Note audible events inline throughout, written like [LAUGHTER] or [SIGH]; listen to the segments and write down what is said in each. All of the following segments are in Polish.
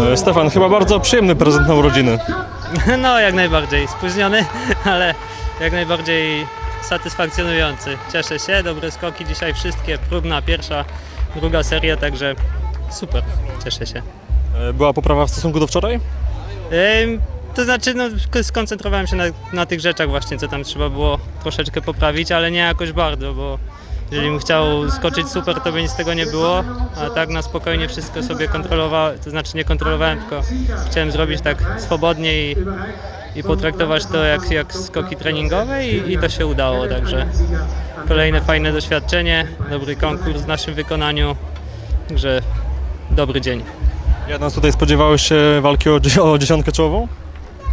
E, Stefan, chyba bardzo przyjemny prezent na urodziny. [LAUGHS] No, jak najbardziej. Spóźniony, [LAUGHS] ale jak najbardziej satysfakcjonujący. Cieszę się, dobre skoki dzisiaj wszystkie, próbna pierwsza, druga seria, także super, cieszę się. E, Była poprawa w stosunku do wczoraj? Ym, To znaczy, no, sk- skoncentrowałem się na, na tych rzeczach właśnie, co tam trzeba było troszeczkę poprawić, ale nie jakoś bardzo, bo jeżeli bym chciał skoczyć super, to by nic z tego nie było, a tak na spokojnie wszystko sobie kontrolowałem, to znaczy nie kontrolowałem, tylko chciałem zrobić tak swobodnie i, i potraktować to jak, jak skoki treningowe i, i to się udało, także kolejne fajne doświadczenie, dobry konkurs w naszym wykonaniu, także dobry dzień. Jednak tutaj spodziewałeś się walki o, o dziesiątkę czołową?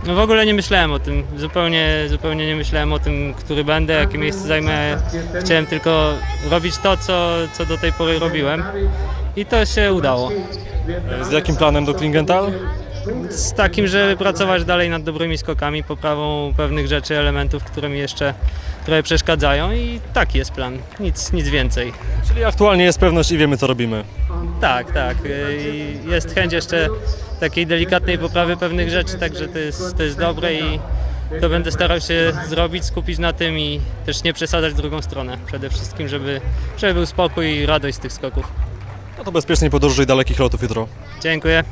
No w ogóle nie myślałem o tym, zupełnie, zupełnie nie myślałem o tym, który będę, jakie miejsce zajmę. Chciałem tylko robić to, co, co do tej pory robiłem i to się udało. Z jakim planem do Klingenthal? Z takim, żeby pracować dalej nad dobrymi skokami, poprawą pewnych rzeczy, elementów, które mi jeszcze trochę przeszkadzają i taki jest plan, nic, nic więcej. Czyli aktualnie jest pewność i wiemy co robimy. Tak, tak. y, i Jest chęć jeszcze takiej delikatnej poprawy pewnych rzeczy, także to jest, to jest dobre i to będę starał się zrobić, skupić na tym i też nie przesadzać w drugą stronę. Przede wszystkim, żeby, żeby był spokój i radość z tych skoków. No to bezpiecznej podróży i dalekich lotów jutro. Dziękuję.